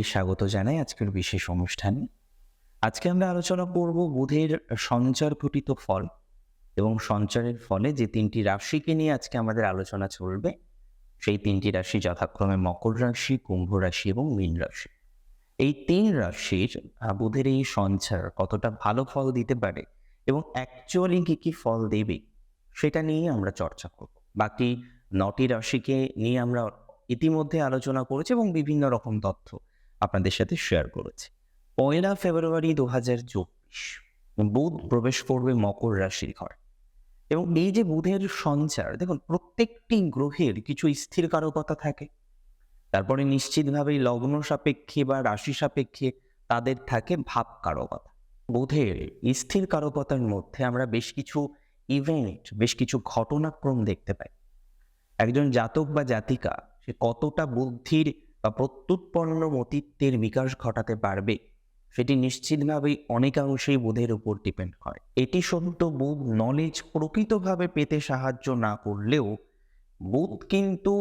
সকলকেই স্বাগত জানাই আজকের বিশেষ অনুষ্ঠানে। আজকে আমরা আলোচনা করব বুধের সঞ্চার ঘটিত ফল এবং সঞ্চারের ফলে যে তিনটি রাশিকে নিয়ে আজকে আমাদের আলোচনা চলবে, সেই তিনটি রাশি যথাক্রমে মকর রাশি, কুম্ভ রাশি এবং মীন রাশি। এই তিন রাশির বুধের এই সঞ্চার কতটা ভালো ফল দিতে পারে এবং অ্যাকচুয়ালি কি কি ফল দেবে, সেটা নিয়ে আমরা চর্চা করব। বাকি নটি রাশিকে নিয়ে আমরা ইতিমধ্যে আলোচনা করেছি এবং বিভিন্ন রকম তথ্য আপনাদের সাথে শেয়ার করেছি। পয়লা ফেব্রুয়ারি দু হাজার চব্বিশ, বুধ প্রবেশ করবে মকর রাশির ঘর। এবং এই যে বুধের সঞ্চার, দেখুন, প্রত্যেকটি গ্রহের কিছু স্থির কারকতা থাকে। তারপরে নিশ্চিতভাবেই লগ্ন সাপেক্ষে বা রাশি সাপেক্ষে তাদের থাকে ভাব কারকতা বুধের স্থির কারকতার মধ্যে আমরা বেশ কিছু ইভেন্ট বেশ কিছু ঘটনাক্রম দেখতে পাই। একজন জাতক বা জাতিকা, সে কতটা বুদ্ধির বা প্রত্যুৎপন্ন মতিত্বের বিকাশ ঘটাতে পারবে, সেটি নিশ্চিতভাবেই অনেকাংশেই বোধের উপর ডিপেন্ড করে এটি সত্য, বুধ নলেজ প্রকৃতভাবে পেতে সাহায্য না করলেও বুধ কিন্তু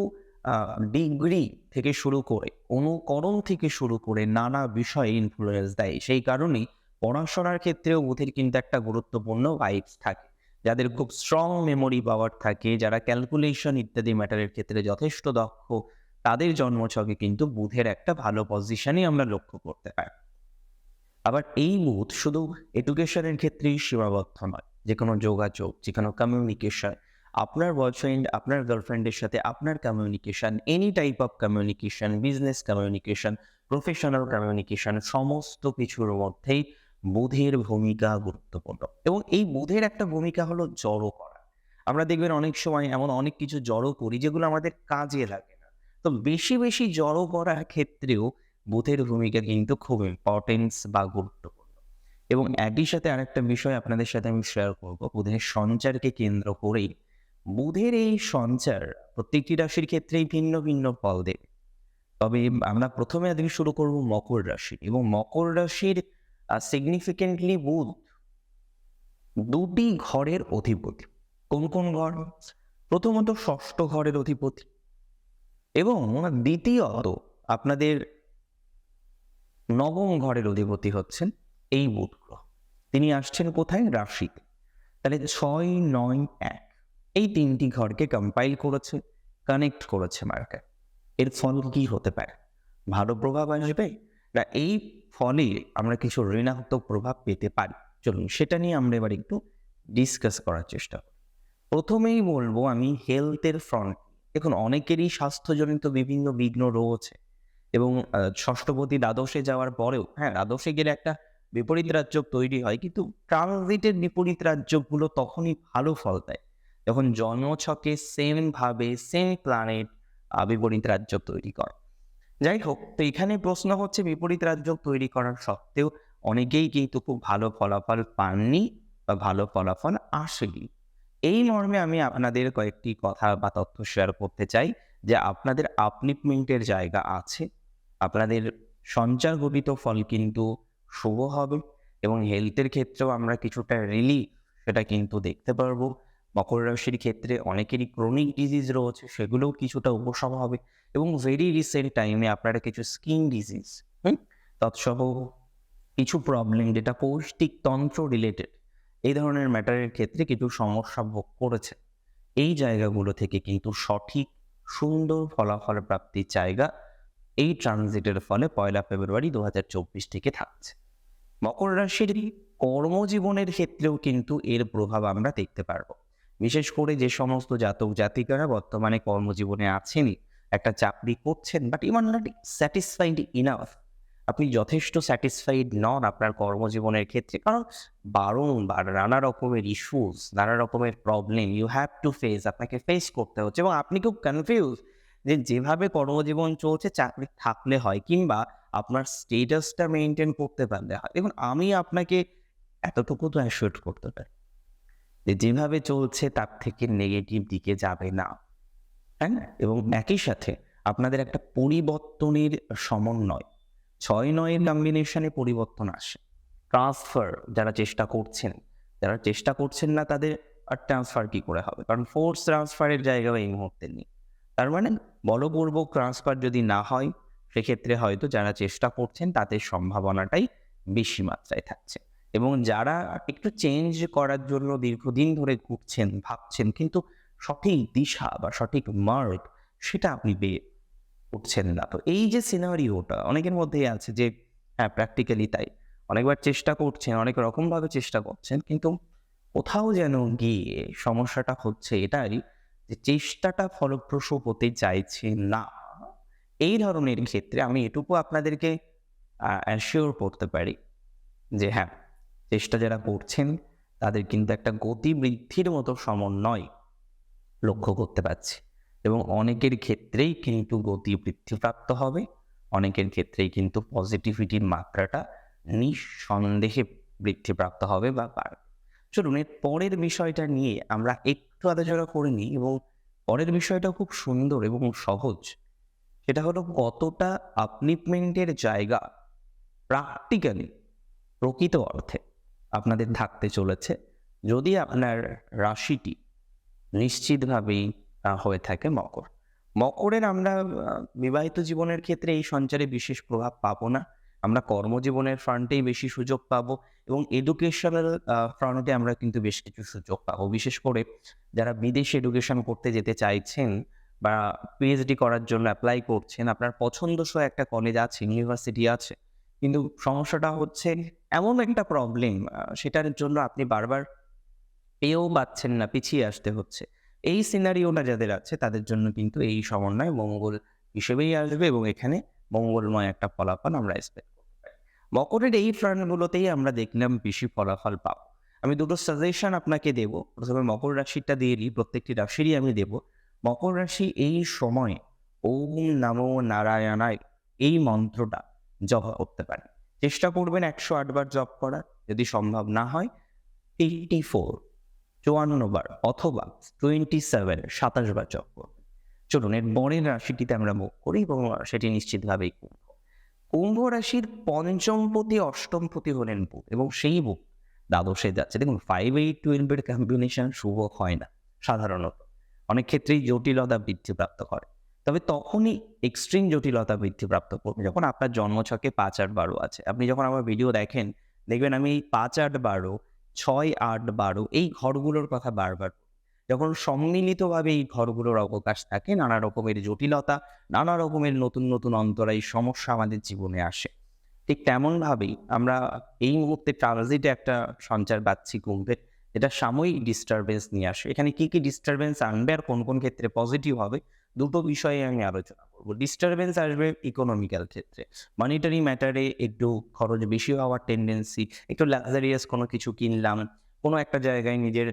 ডিগ্রি থেকে শুরু করে, অনুকরণ থেকে শুরু করে নানা বিষয়ে ইনফ্লুয়েন্স দেয়। সেই কারণেই পড়াশোনার ক্ষেত্রেও বুধের কিন্তু একটা গুরুত্বপূর্ণ ভাইবস থাকে। যাদের খুব স্ট্রং মেমোরি পাওয়ার থাকে, যারা ক্যালকুলেশন ইত্যাদি ম্যাটারের ক্ষেত্রে যথেষ্ট দক্ষ তাদের জন্মছকে কিন্তু বুধের একটা ভালো পজিশনই আমরা লক্ষ্য করতে পারি। আবার এই বুধ শুধু এডুকেশনের ক্ষেত্রেই সীমাবদ্ধ নয় যে কোনো যোগাযোগ যে কোনো কমিউনিকেশন আপনার বয়ফ্রেন্ড আপনার গার্লফ্রেন্ডের সাথে আপনার communication any type of communication business communication professional communication সমস্ত কিছুর মধ্যেই বুধের ভূমিকা গুরুত্বপূর্ণ। এবং এই বুধের একটা ভূমিকা হলো জড়ো করা। আমরা দেখবেন অনেক সময় এমন অনেক কিছু জড়ো করি যেগুলো আমাদের কাজে লাগে। তো বেশি বেশি জড়ো করার ক্ষেত্রেও বুধের ভূমিকা কিন্তু খুব ইম্পর্টেন্স বা গুরুত্বপূর্ণ। এবং একই সাথে আরেকটা বিষয় আপনাদের সাথে আমি শেয়ার করব বুধের সঞ্চারকে কেন্দ্র করেই। বুধের এই সঞ্চার প্রত্যেকটি রাশির ক্ষেত্রেই ভিন্ন ভিন্ন ফল দেবে। তবে আমরা প্রথমে আজকে শুরু করব মকর রাশি এবং মকর রাশির সিগনিফিকেন্টলি বুধ দুটি ঘরের অধিপতি। কোন কোন ঘর? প্রথমত ষষ্ঠ ঘরের অধিপতি। এবং দ্বিতীয়ত আপনাদের নবম ঘরের অধিপতি হচ্ছেন এই বুধ গ্রহ তিনি আসছেন কোথায়? রাশিতে। তাহলে ছয়, নয়, এক এই তিনটি ঘরকে কম্পাইল করেছে কানেক্ট করেছে মার্কে এর ফল কি হতে পারে? ভালো প্রভাব আসবে? না, এই ফলে আমরা কিছু ঋণাত্মক প্রভাব পেতে পারি। চলুন, সেটা নিয়ে আমরা এবার একটু ডিসকাস করার চেষ্টা প্রথমেই বলব আমি হেলথের ফ্রন্ট দেখুন, অনেকেরই স্বাস্থ্যজনিত বিভিন্ন বিঘ্ন রয়েছে এবং ষষ্ঠপতি দ্বাদশে যাওয়ার পরেও হ্যাঁ দ্বাদশে গেলে একটা বিপরীত রাজ্য তৈরি হয়, কিন্তু ট্রানজিটের বিপরীত রাজ্যগুলো তখনই ভালো ফল দেয়। যখন জন্মছকে সেম ভাবে সেম প্ল্যানেট বিপরীত রাজ্য তৈরি করে। যাই হোক, তো এখানে প্রশ্ন হচ্ছে বিপরীত রাজ্য তৈরি করার সত্ত্বেও অনেকেই কিন্তু খুব ভালো ফলাফল পাননি বা ভালো ফলাফল আসেনি। এই মর্মে আমি আপনাদের কয়েকটি কথা বা তথ্য শেয়ার করতে চাই যে আপনাদের আপলিপমেন্টের জায়গা আছে। আপনাদের সঞ্চার গঠিত ফল কিন্তু শুভ হবে এবং হেলথের ক্ষেত্রেও আমরা কিছুটা রিলিফ সেটা কিন্তু দেখতে পারব। মকর রাশির ক্ষেত্রে অনেকেরই ক্রনিক ডিজিজ রয়েছে, সেগুলোও কিছুটা উপশম হবে এবং ভেরি রিসেন্ট টাইমে আপনারা কিছু স্কিন ডিজিজ হুম? তৎসহ কিছু প্রবলেম যেটা পৌষ্টিক তন্ত্র রিলেটেড এই ধরনের ম্যাটারের ক্ষেত্রে কিছু সমস্যা ভোগ করেছে। এই জায়গাগুলো থেকে কিন্তু সঠিক, সুন্দর ফলাফল প্রাপ্তির জায়গা এই ট্রানজিটের ফলে পয়লা ফেব্রুয়ারি দু হাজার চব্বিশ থেকে থাকছে। মকর রাশির কর্মজীবনের ক্ষেত্রেও কিন্তু এর প্রভাব আমরা দেখতে পারব। বিশেষ করে যে সমস্ত জাতক জাতিকারা বর্তমানে কর্মজীবনে আছেনই, একটা চাকরি করছেন but I'm not satisfied enough আপনি যথেষ্ট স্যাটিসফাইড নন আপনার কর্মজীবনের ক্ষেত্রে। কারণ বারংবার নানা রকমের ইস্যুস নানা রকমের problem you have to face আপনাকে ফেস করতে হচ্ছে। এবং আপনি খুব কনফিউজ যে যেভাবে কর্মজীবন চলছে, চাকরি থাকলে হয় কিংবা আপনার স্টেটাসটা মেনটেন করতে পারলে হয়। দেখুন, আমি আপনাকে এতটুকু তো অ্যাসিওর করতে পারি যে যেভাবে চলছে, তার থেকে নেগেটিভ দিকে যাবে না। না এবং একই সাথে আপনাদের একটা পরিবর্তনের সমন্বয়। ছয় নয়ের কম্বিনেশনে পরিবর্তন আসে। ট্রান্সফার যারা চেষ্টা করছেন, যারা চেষ্টা করছেন না তাদের আর ট্রান্সফার কি করে হবে? কারণ ফোর্স ট্রান্সফারের জায়গা এই মুহূর্তে নেই। তার মানে বলপূর্বক ট্রান্সফার যদি না হয়, সেক্ষেত্রে হয়তো যারা চেষ্টা করছেন তাদের সম্ভাবনাটাই বেশি মাত্রায় থাকছে। এবং যারা একটু চেঞ্জ করার জন্য দীর্ঘদিন ধরে ঘুরছেন, ভাবছেন, কিন্তু সঠিক দিশা বা সঠিক মার্গ সেটা আপনি পেয়ে উঠছেন না। তো এই যে সিনারিওটা অনেকের মধ্যেই আছে যে হ্যাঁ প্র্যাকটিক্যালি তাই। অনেকবার চেষ্টা করছেন, অনেক রকমভাবে চেষ্টা করছেন, কিন্তু কোথাও যেন গিয়ে সমস্যাটা হচ্ছে এটাই যে, চেষ্টাটা ফলপ্রসূ হতে চাইছে না। এই ধরনের ক্ষেত্রে আমি এটুকু আপনাদেরকে অ্যাসিওর করতে পারি যে হ্যাঁ চেষ্টা যারা করছেন, তাদের কিন্তু একটা গতি বৃদ্ধির মতো সমন্বয় লক্ষ্য করতে পারছি। এবং অনেকের ক্ষেত্রেই কিন্তু গতি বৃদ্ধিপ্রাপ্ত হবে। অনেকের ক্ষেত্রেই কিন্তু পজিটিভিটির মাত্রাটা নিঃসন্দেহে বৃদ্ধিপ্রাপ্ত হবে বা বাড়বে। চলুন, এর পরের বিষয়টা নিয়ে আমরা একটু আলোচনা করে নিই এবং পরের বিষয়টা খুব সুন্দর এবং সহজ। সেটা হলো, কতটা আপলিপমেন্টের জায়গা প্র্যাকটিক্যালি প্রকৃত অর্থে আপনাদের থাকতে চলেছে। যদি আপনার রাশিটি নিশ্চিতভাবেই হয়ে থাকে মকর। মকরের আমরা বিবাহিত জীবনের ক্ষেত্রে এই সঞ্চারে বিশেষ প্রভাব পাবো না। আমরা কর্মজীবনের ফ্রন্টেই বেশি সুযোগ পাবো এবং এডুকেশনাল ফ্রন্টে আমরা কিন্তু বেশ কিছু সুযোগ পাবো। বিশেষ করে যারা বিদেশে এডুকেশন করতে যেতে চাইছেন বা পিএইচডি করার জন্য অ্যাপ্লাই করছেন, আপনার পছন্দসই একটা কলেজ আছে ইউনিভার্সিটি আছে, কিন্তু সমস্যাটা হচ্ছে এমন একটা প্রবলেম সেটার জন্য আপনি বারবার পেয়েও পাচ্ছেন না, পিছিয়ে আসতে হচ্ছে। এই সিনারিওটা যাদের আছে তাদের জন্য কিন্তু এই সমন্বয় মঙ্গল হিসেবেই আসবে এবং এখানে মঙ্গলময় একটা ফলাফল আমরা এক্সপেক্ট করতে পারি। মকরের এই প্রাণগুলোতেই আমরা দেখলাম বেশি ফলাফল পাবো। আমি দুটো সাজেশন আপনাকে দেব। প্রথমে মকর রাশিটা দিয়ে দিই, প্রত্যেকটি রাশিরই আমি দেব। মকর রাশি এই সময়ে ওম নমো নারায়ণায় এই মন্ত্রটা জপ করতে পারে। চেষ্টা করবেন একশো আটবার জপ করার। যদি সম্ভব না হয় এইটি ফোর চুয়ান্ন বার অথবা টোয়েন্টি সেভেন সাতাশ বার করবেন চলুন, এর বরের রাশিটিতে আমরা মুখ করি এবং সেটি নিশ্চিতভাবেই কুম্ভ। কুম্ভ রাশির পঞ্চমপতি, অষ্টমপতি হলেন বুধ এবং সেই বুধ দ্বাদশে যাচ্ছে। দেখুন ফাইভ এইট টুয়েলভের কম্বিনেশন শুভ হয় না, সাধারণত। অনেক ক্ষেত্রেই জটিলতা বৃদ্ধিপ্রাপ্ত করে। তবে তখনই এক্সট্রিম জটিলতা বৃদ্ধিপ্রাপ্ত করবে। যখন আপনার জন্মছকে পাঁচ আট বারো আছে। আপনি যখন আমার ভিডিও দেখেন, দেখবেন আমি পাঁচ আট বারো ছয় আট বারো এই ঘরগুলোর কথা বারবার। যখন সম্মিলিতভাবে এই ঘরগুলোর অবকাশ থাকে, নানা রকমের জটিলতা, নানা রকমের নতুন নতুন অন্তরায়ী সমস্যা আমাদের জীবনে আসে। ঠিক তেমনভাবেই আমরা এই মুহূর্তে ট্রানজিটে একটা সঞ্চার পাচ্ছি কুম্ভে, যেটা সাময়িক ডিস্টারবেন্স নিয়ে আসে। এখানে কি কি ডিস্টারবেন্স আনবে আর কোন কোন ক্ষেত্রে পজিটিভ হবে দুটো বিষয়ে আমি আলোচনা করব। ডিস্টারবেন্স আসবে ইকোনমিক্যাল ক্ষেত্রে। মানিটারি ম্যাটারে একটু খরচ বেশি হওয়ার টেন্ডেন্সি একটু লাক্সারিয়াস কোনো কিছু কিনলাম, কোনো একটা জায়গায় নিজের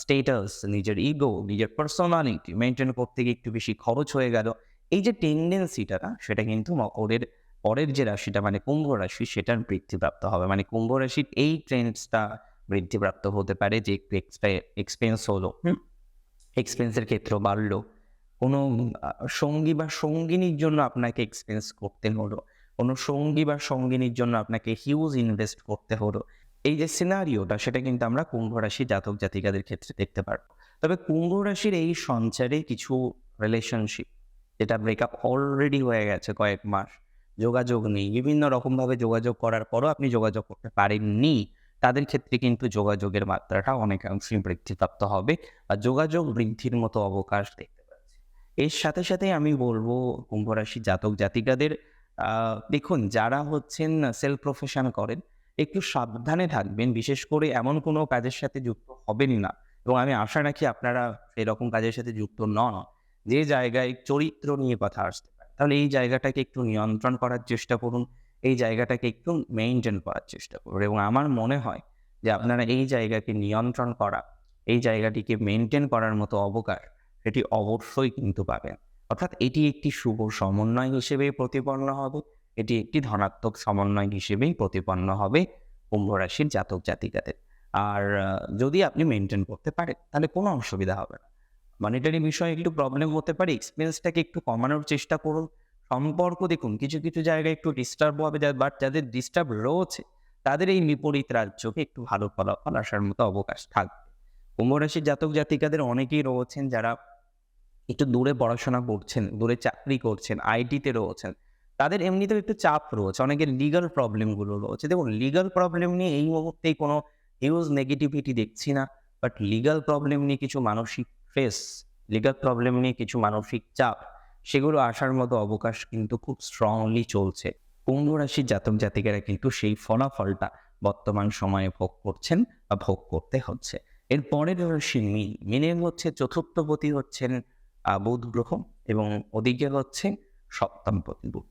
স্টেটাস নিজের ইগো নিজের পার্সোনালিটি মেনটেন করতে গিয়ে একটু বেশি খরচ হয়ে গেল। এই যে টেন্ডেন্সিটা না, সেটা কিন্তু মকরের পরের যে রাশিটা মানে কুম্ভ রাশি, সেটার বৃদ্ধিপ্রাপ্ত হবে। মানে কুম্ভ রাশির এই ট্রেন্ডসটা বৃদ্ধিপ্রাপ্ত হতে পারে যে, একটু এক্সপেন্স হলো এক্সপেন্সের ক্ষেত্রেও বাড়লো। কোনো সঙ্গী বা সঙ্গিনীর জন্য আপনাকে এক্সপেন্স করতে হলো। কোনো সঙ্গী বা সঙ্গিনীর জন্য আপনাকে হিউজ ইনভেস্ট করতে হলো। এই যে সিনারিওটা সেটা কিন্তু আমরা কুম্ভ রাশি জাতক জাতিকাদের ক্ষেত্রে দেখতে পারব। তবে কুম্ভ রাশির এই সঞ্চারে কিছু রিলেশনশিপ যেটা ব্রেকআপ অলরেডি হয়ে গেছে কয়েক মাস, যোগাযোগ নেই। বিভিন্ন রকমভাবে যোগাযোগ করার পরও আপনি যোগাযোগ করতে পারেননি, তাদের ক্ষেত্রে কিন্তু যোগাযোগের মাত্রাটা অনেকাংশেই বৃদ্ধিপ্রাপ্ত হবে বা যোগাযোগ বৃদ্ধির মতো অবকাশ দেখতে এর সাথে সাথে আমি বলব কুম্ভ রাশি জাতক জাতিকাদের দেখুন যারা হচ্ছেন সেলফ প্রফেশন করেন, একটু সাবধানে থাকবেন। বিশেষ করে এমন কোনো কাজের সাথে যুক্ত হবেনই না। এবং আমি আশা রাখি আপনারা এরকম কাজের সাথে যুক্ত নন। যে জায়গায় চরিত্র নিয়ে কথা আসতে পারে। তাহলে এই জায়গাটাকে একটু নিয়ন্ত্রণ করার চেষ্টা করুন। এই জায়গাটাকে একটু মেনটেন করার চেষ্টা করুন। এবং আমার মনে হয় যে আপনারা এই জায়গাকে নিয়ন্ত্রণ করা, এই জায়গাটিকে মেনটেন করার মতো অবকাশ সেটি অবশ্যই কিন্তু পাবেন। অর্থাৎ এটি একটি শুভ সমন্বয় হিসেবেই প্রতিপন্ন হবে, এটি একটি ধনাত্মক সমন্বয় হিসেবেই প্রতিপন্ন হবে কুম্ভ রাশির জাতক জাতিকাদের। আর যদি আপনি মেনটেন করতে পারেন, তাহলে কোনো অসুবিধা হবে না। মানিটারি বিষয়ে একটু প্রবলেম হতে পারে এক্সপেন্সটাকে একটু কমানোর চেষ্টা করুন। সম্পর্ক দেখুন, কিছু কিছু জায়গায় একটু ডিস্টার্ব হবে বাট যাদের ডিস্টার্ব রয়েছে, তাদের এই বিপরীত রাজ্যকে একটু ভালো ফলাফল আসার মতো অবকাশ থাকবে। কুম্ভ রাশির জাতক জাতিকাদের অনেকেই রয়েছেন যারা একটু দূরে পড়াশোনা করছেন, দূরে চাকরি করছেন আইটিতে রয়েছেন, তাদের এমনিতেও একটু চাপ রয়েছে, অনেকের লিগাল প্রবলেমগুলো রয়েছে। দেখুন লিগাল প্রবলেম নিয়ে এই মুহূর্তেই কোনো হিউজ নেগেটিভিটি দেখছি না বাট লিগাল প্রবলেম নিয়ে কিছু মানসিক স্ট্রেস লিগাল প্রবলেম নিয়ে কিছু মানসিক চাপ, সেগুলো আসার মতো অবকাশ কিন্তু খুব স্ট্রংলি চলছে। কুম্ভ রাশির জাতক জাতিকারা কিন্তু সেই ফলাফলটা বর্তমান সময়ে ভোগ করছেন বা ভোগ করতে হচ্ছে। এর পরের রাশি মিন, মিনের হচ্ছে চতুর্থপতি হচ্ছেন বুধ গ্রহ এবং ওদিকে হচ্ছে সপ্তমপতি বুধ।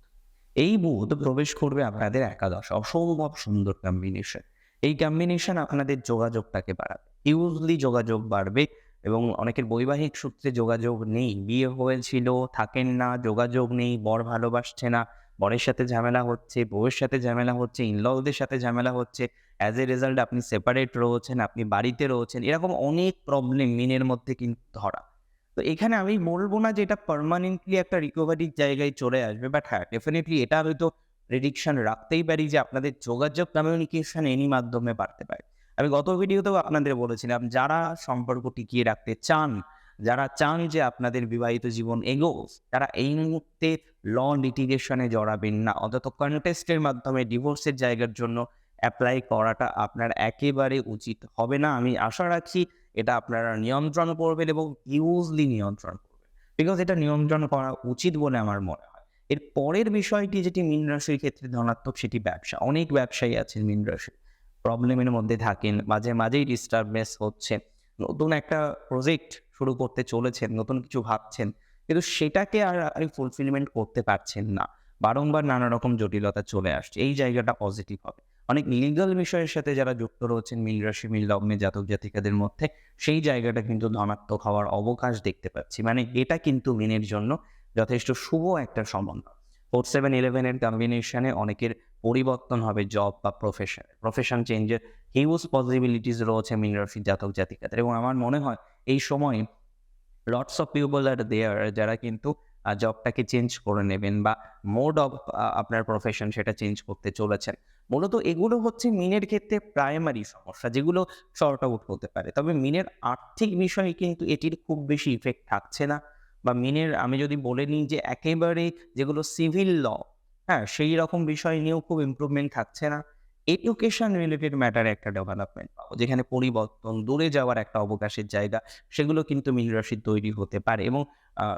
এই বুধ প্রবেশ করবে আপনাদের একাদশ। অসম্ভব সুন্দর কম্বিনেশন এই কম্বিনেশন আপনাদের যোগাযোগটাকে বাড়াবে। ইউজলি যোগাযোগ বাড়বে এবং অনেকের বৈবাহিক সূত্রে যোগাযোগ নেই। বিয়ে হয়েছিল, থাকেন না, যোগাযোগ নেই, বর ভালোবাসছে না, বরের সাথে ঝামেলা হচ্ছে, বউয়ের সাথে ঝামেলা হচ্ছে ইনলদের সাথে ঝামেলা হচ্ছে। অ্যাজ এ রেজাল্ট আপনি সেপারেট রয়েছেন, আপনি বাড়িতে রয়েছেন। এরকম অনেক প্রবলেম মিনের মধ্যে কিন্তু ধরা। তো এখানে আমি বলব না যে এটা পার্মানেন্টলি একটা রিকভারির জায়গায় চলে আসবে বাট হ্যাঁ ডেফিনেটলি এটা হয়তো প্রেডিকশন রাখতেই পারি যে আপনাদের যোগাযোগ কমিউনিকেশন এনি মাধ্যমে বাড়তে পারে। আমি গত ভিডিওতেও আপনাদের বলেছিলাম, যারা সম্পর্ক টিকিয়ে রাখতে চান, যারা চান যে আপনাদের বিবাহিত জীবন এগো তারা এই মুহূর্তে ল লিটিগেশনে জড়াবেন না। অন্তত কন্টেস্টের মাধ্যমে ডিভোর্সের জায়গার জন্য অ্যাপ্লাই করাটা আপনার একেবারে উচিত হবে না। আমি আশা রাখি এটা আপনারা নিয়ন্ত্রণ করবেন এবং ইউজলি নিয়ন্ত্রণ করবেন বিকজ এটা নিয়ন্ত্রণ করা উচিত বলে আমার মনে হয়। এর পরের বিষয়টি যেটি মীন রাশির ক্ষেত্রে ধনাত্মক, সেটি ব্যবসা। অনেক ব্যবসায়ী আছেন মীন রাশি প্রবলেমের মধ্যে থাকেন, মাঝে মাঝেই ডিস্টারবেন্স হচ্ছে। নতুন একটা প্রজেক্ট শুরু করতে চলেছেন, নতুন কিছু ভাবছেন, কিন্তু সেটাকে আর আপনি ফুলফিলমেন্ট করতে পারছেন না। বারংবার নানা রকম জটিলতা চলে আসছে। এই জায়গাটা পজিটিভ হবে। অনেক লিগাল বিষয়ের সাথে যারা যুক্ত রয়েছেন, মিল রাশি, মিল লগ্নে জাতক জাতিকাদের মধ্যে, সেই জায়গাটা কিন্তু ধনাত্মক হওয়ার অবকাশ দেখতে পাচ্ছি। মানে এটা কিন্তু মিনের জন্য যথেষ্ট শুভ একটা সম্বন্ধ। ফোর সেভেন ইলেভেনের কম্বিনেশনে অনেকের পরিবর্তন হবে জব বা প্রফেশন প্রফেশন চেঞ্জের হিউজ পসিবিলিটিস রয়েছে মিন রাশির জাতক জাতিকাদের। এবং আমার মনে হয় এই সময়ে lots of people are there যারা কিন্তু জবটাকে চেঞ্জ করে নেবেন বা মোড অফ আপনার প্রফেশন সেটা চেঞ্জ করতে চলেছেন। মূলত এগুলো হচ্ছে মিনের ক্ষেত্রে প্রাইমারি সমস্যা, যেগুলো শর্ট আউট হতে পারে। তবে মিনের আর্থিক বিষয়ে কিন্তু এটির খুব বেশি ইফেক্ট থাকছে না। বা মিনের, আমি যদি বলে নিই যে একেবারে যেগুলো সিভিল ল হ্যাঁ সেই রকম বিষয় নিয়েও খুব ইমপ্রুভমেন্ট থাকছে না। এডুকেশন রিলেটেড ম্যাটারে একটা ডেভেলপমেন্ট পাবো, যেখানে পরিবর্তন, দূরে যাওয়ার একটা অবকাশের জায়গা, সেগুলো কিন্তু মিন রাশির তৈরি হতে পারে। এবং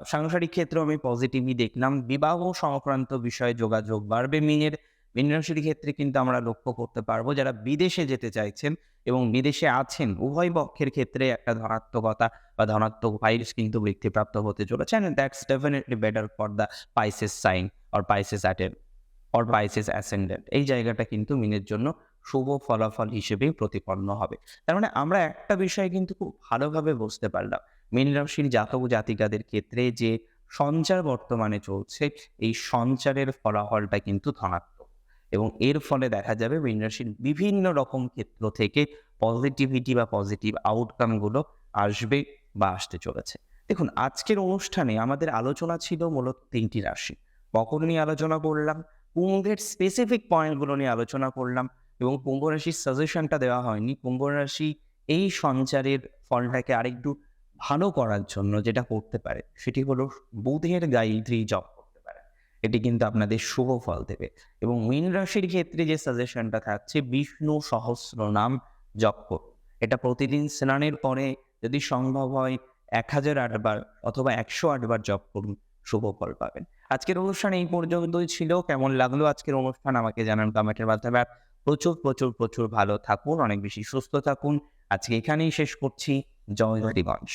সাংসারিক ক্ষেত্রেও আমি পজিটিভই দেখলাম। বিবাহ সংক্রান্ত বিষয়ে যোগাযোগ বাড়বে মিনের। মিন ক্ষেত্রে কিন্তু আমরা লক্ষ্য করতে পারব যারা বিদেশে যেতে চাইছেন এবং বিদেশে আছেন, উভয় পক্ষের ক্ষেত্রে একটা ধনাত্মকতা বা ধনাত্মক ভাইরাস কিন্তু বৃদ্ধিপ্রাপ্ত হতে চলেছে। And that's definitely better for the Pisces sign or Pisces at ten or Pisces ascendant এই জায়গাটা কিন্তু মিনের জন্য শুভ ফলাফল হিসেবেই প্রতিপন্ন হবে। তার মানে আমরা একটা বিষয় কিন্তু খুব ভালোভাবে বুঝতে পারলাম। মীন জাতক জাতিকাদের ক্ষেত্রে যে সঞ্চার বর্তমানে চলছে, এই সঞ্চারের ফলাফলটা কিন্তু ধনাত্মক। এবং এর ফলে দেখা যাবে মীন বিভিন্ন রকম ক্ষেত্র থেকে পজিটিভিটি বা পজিটিভ আউটকামগুলো আসবে বা আসতে চলেছে। দেখুন, আজকের অনুষ্ঠানে আমাদের আলোচনা ছিল মূলত তিনটি রাশি। কখন নিয়ে আলোচনা করলাম? কুম্ভের স্পেসিফিক পয়েন্টগুলো নিয়ে আলোচনা করলাম এবং কুম্ভ রাশির সাজেশনটা দেওয়া হয়নি। কুম্ভ রাশি এই সঞ্চারের ফলটাকে আরেকটু ভালো করার জন্য যেটা করতে পারে, সেটি হলো বুধের গায়ত্রী জপ। এটি কিন্তু আপনাদের শুভ ফল দেবে। এবং মীন রাশির ক্ষেত্রে যে সাজেশনটা থাকছে, বিষ্ণু সহস্র নাম জপ এটা প্রতিদিন স্নানের পরে যদি সম্ভব হয়, এক হাজার আটবার অথবা একশো আটবার জপ করুন, শুভ ফল পাবেন। আজকের অনুষ্ঠান এই পর্যন্তই ছিল। কেমন লাগল আজকের অনুষ্ঠান আমাকে জানান কমেন্টের মাধ্যমে। প্রচুর প্রচুর প্রচুর ভালো থাকুন, অনেক বেশি সুস্থ থাকুন। আজকে এখানেই শেষ করছি। জয় হরিবংশ।